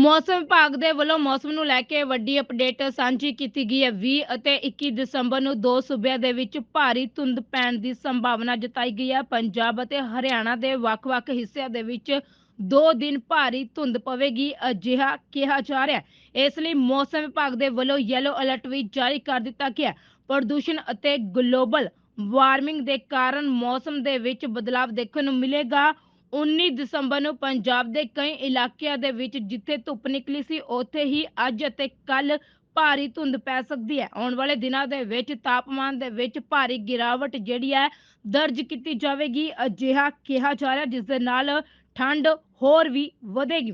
ਮੌਸਮ ਵਿਭਾਗ ਦੇ ਵੱਲੋਂ ਮੌਸਮ ਨੂੰ ਲੈ ਕੇ ਵੱਡੀ ਅਪਡੇਟ ਸਾਂਝੀ ਕੀਤੀ ਗਈ ਹੈ। 20 ਅਤੇ 21 ਦਸੰਬਰ ਨੂੰ ਦੋ ਸੂਬਿਆਂ ਦੇ ਵਿੱਚ ਭਾਰੀ ਧੁੰਦ ਪੈਣ ਦੀ ਸੰਭਾਵਨਾ ਜਤਾਈ ਗਈ ਹੈ। ਪੰਜਾਬ ਅਤੇ ਹਰਿਆਣਾ ਦੇ ਵੱਖ-ਵੱਖ ਹਿੱਸਿਆਂ ਦੇ ਵਿੱਚ ਦੋ ਦਿਨ ਭਾਰੀ ਧੁੰਦ ਪਵੇਗੀ, ਅਜਿਹਾ ਕਿਹਾ ਜਾ ਰਿਹਾ ਹੈ। ਇਸ ਲਈ ਮੌਸਮ ਵਿਭਾਗ ਦੇ ਵੱਲੋਂ ਯੈਲੋ ਅਲਰਟ ਵੀ ਜਾਰੀ ਕਰ ਦਿੱਤਾ ਗਿਆ ਪ੍ਰਦੂਸ਼ਣ ਅਤੇ ਗਲੋਬਲ ਵਾਰਮਿੰਗ ਦੇ ਕਾਰਨ ਮੌਸਮ ਦੇ ਵਿੱਚ ਬਦਲਾਅ ਦੇਖਣ ਨੂੰ ਮਿਲੇਗਾ। 19 ਦਸੰਬਰ ਨੂੰ ਪੰਜਾਬ ਦੇ ਕਈ ਇਲਾਕਿਆਂ ਦੇ ਵਿੱਚ ਜਿੱਥੇ ਧੁੱਪ ਨਿਕਲੀ ਸੀ, ਉੱਥੇ ਹੀ ਅੱਜ ਅਤੇ ਕੱਲ ਭਾਰੀ ਧੁੰਦ ਪੈ ਸਕਦੀ ਹੈ। ਆਉਣ ਵਾਲੇ ਦਿਨਾਂ ਦੇ ਵਿੱਚ ਤਾਪਮਾਨ ਦੇ ਵਿੱਚ ਭਾਰੀ ਗਿਰਾਵਟ ਜਿਹੜੀ ਹੈ ਦਰਜ ਕੀਤੀ ਜਾਵੇਗੀ। ਅਜਿਹਾ ਕਿਹਾ ਜਾ ਰਿਹਾ, ਜਿਸ ਦੇ ਨਾਲ ਠੰਡ ਹੋਰ ਵੀ ਵਧੇਗੀ।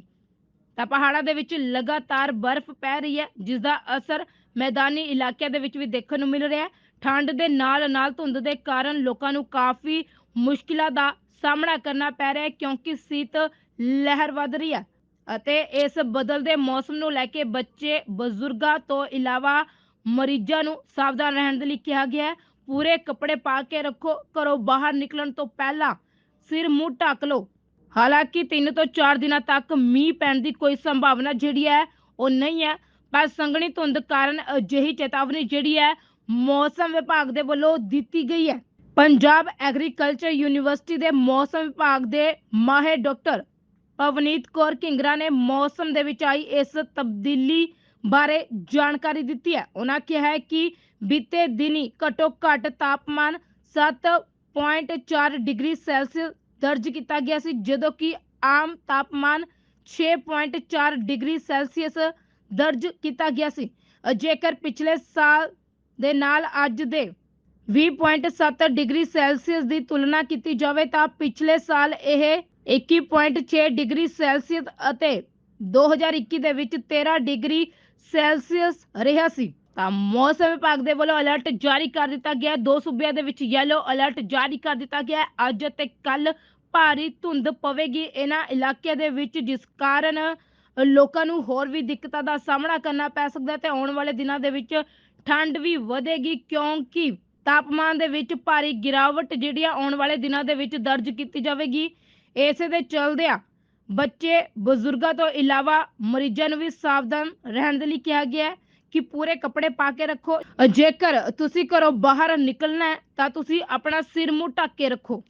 ਤਾਂ ਪਹਾੜਾਂ ਦੇ ਵਿੱਚ ਲਗਾਤਾਰ ਬਰਫ਼ ਪੈ ਰਹੀ ਹੈ, ਜਿਸ ਦਾ ਅਸਰ ਮੈਦਾਨੀ ਇਲਾਕਿਆਂ ਦੇ ਵਿੱਚ ਵੀ ਦੇਖਣ ਨੂੰ ਮਿਲ ਰਿਹਾ ਹੈ। ਠੰਡ ਦੇ ਨਾਲ ਨਾਲ ਧੁੰਦ ਦੇ ਕਾਰਨ ਲੋਕਾਂ ਨੂੰ ਕਾਫੀ ਮੁਸ਼ਕਿਲਾਂ ਦਾ ਸਾਹਮਣਾ ਕਰਨਾ ਪੈ ਰਿਹਾ ਹੈ ਕਿਉਂਕਿ ਸੀਤ ਲਹਿਰ ਵੱਧ ਰਹੀ ਹੈ ਅਤੇ ਇਸ ਬਦਲਦੇ ਮੌਸਮ ਨੂੰ ਲੈ ਕੇ ਬੱਚੇ, ਬਜ਼ੁਰਗਾਂ ਤੋਂ ਇਲਾਵਾ ਮਰੀਜ਼ਾਂ ਨੂੰ ਸਾਵਧਾਨ ਰਹਿਣ ਦੇ ਲਈ ਕਿਹਾ ਗਿਆ ਹੈ। ਪੂਰੇ ਕੱਪੜੇ ਪਾ ਕੇ ਰੱਖੋ, ਘਰੋਂ ਬਾਹਰ ਨਿਕਲਣ ਤੋਂ ਪਹਿਲਾਂ ਸਿਰ ਮੂੰਹ ਢੱਕ ਲਓ। ਹਾਲਾਂਕਿ 3 ਤੋਂ 4 ਦਿਨਾਂ ਤੱਕ ਮੀਂਹ ਪੈਣ ਦੀ ਕੋਈ ਸੰਭਾਵਨਾ ਜਿਹੜੀ ਹੈ ਉਹ ਨਹੀਂ ਹੈ, ਪਰ ਸੰਘਣੀ ਧੁੰਦ ਕਾਰਨ ਅਜਿਹੀ ਚੇਤਾਵਨੀ ਜਿਹੜੀ ਹੈ ਮੌਸਮ ਵਿਭਾਗ ਦੇ ਵੱਲੋਂ ਦਿੱਤੀ ਗਈ ਹੈ। ਪੰਜਾਬ ਐਗਰੀਕਲਚਰ ਯੂਨੀਵਰਸਿਟੀ ਦੇ ਮੌਸਮ ਵਿਭਾਗ ਦੇ ਮਾਹਿਰ ਡਾਕਟਰ ਅਵਨੀਤ ਕੌਰ ਕਿੰਗਰਾ ਨੇ ਮੌਸਮ ਦੇ ਵਿੱਚ ਆਈ ਇਸ ਤਬਦੀਲੀ ਬਾਰੇ ਜਾਣਕਾਰੀ ਦਿੱਤੀ ਹੈ। ਉਹਨਾਂ ਕਿਹਾ ਹੈ ਕਿ ਬੀਤੇ ਦਿਨੀ ਘੱਟੋ ਘੱਟ ਤਾਪਮਾਨ 7.4 ਡਿਗਰੀ ਸੈਲਸੀਅਸ ਦਰਜ ਕੀਤਾ ਗਿਆ ਸੀ, ਜਦੋਂ ਕਿ ਆਮ ਤਾਪਮਾਨ 6.4 ਡਿਗਰੀ ਸੈਲਸੀਅਸ ਦਰਜ ਕੀਤਾ ਗਿਆ ਸੀ। ਅ ਜੇਕਰ ਪਿਛਲੇ ਸਾਲ ਦੇ ਨਾਲ ਅੱਜ ਦੇ 20.7 ਡਿਗਰੀ ਸੈਲਸੀਅਸ ਦੀ ਤੁਲਨਾ ਕੀਤੀ ਜਾਵੇ ਤਾਂ ਪਿਛਲੇ ਸਾਲ ਇਹ 21.6 ਡਿਗਰੀ ਸੈਲਸੀਅਸ ਅਤੇ 2021 ਦੇ ਵਿੱਚ 13 ਡਿਗਰੀ ਸੈਲਸੀਅਸ ਰਿਹਾ ਸੀ। ਤਾਂ ਮੌਸਮ ਵਿਭਾਗ ਦੇ ਵੱਲੋਂ ਅਲਰਟ ਜਾਰੀ ਕਰ ਦਿੱਤਾ ਗਿਆ। ਦੋ ਸੂਬਿਆਂ ਦੇ ਵਿੱਚ ਯੈਲੋ ਅਲਰਟ ਜਾਰੀ ਕਰ ਦਿੱਤਾ ਗਿਆ। ਅੱਜ ਅਤੇ ਕੱਲ ਭਾਰੀ ਧੁੰਦ ਪਵੇਗੀ ਇਹਨਾਂ ਇਲਾਕਿਆਂ ਦੇ ਵਿੱਚ, ਜਿਸ ਕਾਰਨ ਲੋਕਾਂ ਨੂੰ ਹੋਰ ਵੀ ਦਿੱਕਤਾਂ ਦਾ ਸਾਹਮਣਾ ਕਰਨਾ ਪੈ ਸਕਦਾ ਹੈ ਤੇ ਆਉਣ ਵਾਲੇ ਦਿਨਾਂ ਦੇ ਵਿੱਚ ਠੰਡ ਵੀ ਵਧੇਗੀ ਕਿਉਂਕਿ ਤਾਪਮਾਨ ਦੇ ਵਿੱਚ ਭਾਰੀ ਗਿਰਾਵਟ ਜਿਹੜੀ ਆ ਆਉਣ ਵਾਲੇ ਦਿਨਾਂ ਦੇ ਵਿੱਚ ਦਰਜ ਕੀਤੀ ਜਾਵੇਗੀ। ਇਸੇ ਦੇ ਚਲਦਿਆਂ ਬੱਚੇ, ਬਜ਼ੁਰਗਾਂ ਤੋਂ ਇਲਾਵਾ ਮਰੀਜ਼ਾਂ ਨੂੰ ਵੀ ਸਾਵਧਾਨ ਰਹਿਣ ਦੇ ਲਈ ਕਿਹਾ ਗਿਆ ਹੈ ਕਿ ਪੂਰੇ ਕੱਪੜੇ ਪਾ ਕੇ ਰੱਖੋ। ਜੇਕਰ ਤੁਸੀਂ ਘਰੋਂ ਬਾਹਰ ਨਿਕਲਣਾ ਹੈ ਤਾਂ ਤੁਸੀਂ ਆਪਣਾ ਸਿਰ ਮੂੰਹ ਢੱਕ ਕੇ ਰੱਖੋ।